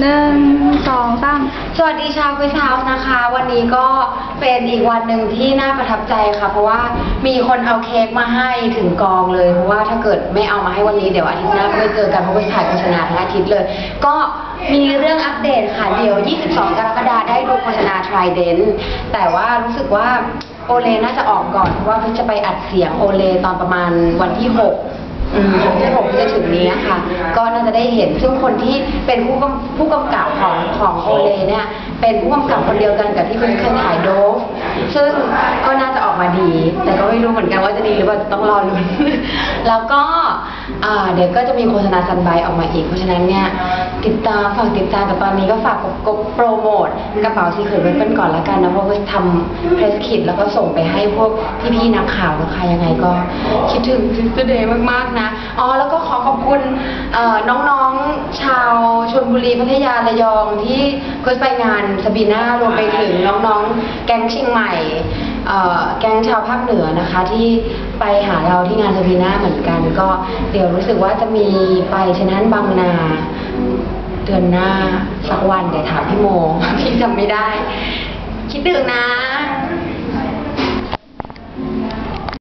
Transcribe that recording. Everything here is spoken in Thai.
หนึ่งสองสามสวัสดีชาวคุยเช้านะคะ วันนี้ก็เป็นอีกวันหนึ่งที่น่าประทับใจค่ะ เพราะว่ามีคนเอาเค้กมาให้ถึงกองเลยเพราะว่าถ้าเกิดไม่เอามาให้วันนี้เดี๋ยวอาทิตย์หน้าก็ไม่เจอกันเพราะว่าถ่ายโฆษณาทั้งอาทิตย์เลย ก็มีเรื่องอัปเดตค่ะ เดี๋ยว 22 กรกฎาคมได้ดูโฆษณา Trident แต่ว่ารู้สึกว่าโอเลน่าจะออกก่อนเพราะว่าเพิ่งจะไปอัดเสียงโอเลตอนประมาณวันที่ 6 อืมที่ผมที่จะ ถึงนี้ค่ะ ก็น่าจะได้เห็นซึ่งคนที่เป็นผู้กำผู้กำกับของของโอเลเนี่ยเป็นผู้กำกับคนเดียวกันกับที่คุณเคยถ่ายโดฟซึ่งก็น่าจะออกมาดี แต่ก็ไม่รู้เหมือนกันว่าจะดีหรือเปล่าต้องรอลุ้นแล้วก็เดี๋ยวก็จะมีโฆษณาซันไบออกมาอีกเพราะฉะนั้นเนี่ย ติดตามฝากติดตามแต่ตอนนี้ก็ฝากกบโปรโมทกระเป๋าซีเคิร์ดเวเปิลก่อนละกันนะเพราะว่าทำเพรสคิดแล้วก็ส่งไปให้พวกพี่ๆนักข่าวนะคะยังไงก็คิดถึงซิสเตอร์เดย์มากๆนะอ๋อแล้วก็ขอขอบคุณน้องๆชาวชลบุรีพัทยาระยองที่เพิ่งไปงานสบีน่ารวมไปถึงน้องๆแก๊งเชียงใหม่แก๊งชาวภาคเหนือนะคะที่ไปหาเราที่งานสบีน่าเหมือนกัน ก็เดี๋ยวรู้สึกว่าจะมีไปฉะนั้นบางนา เดือนหน้าสักวันเดี๋ยวถามพี่โม พี่จำไม่ได้ คิดถึงนะ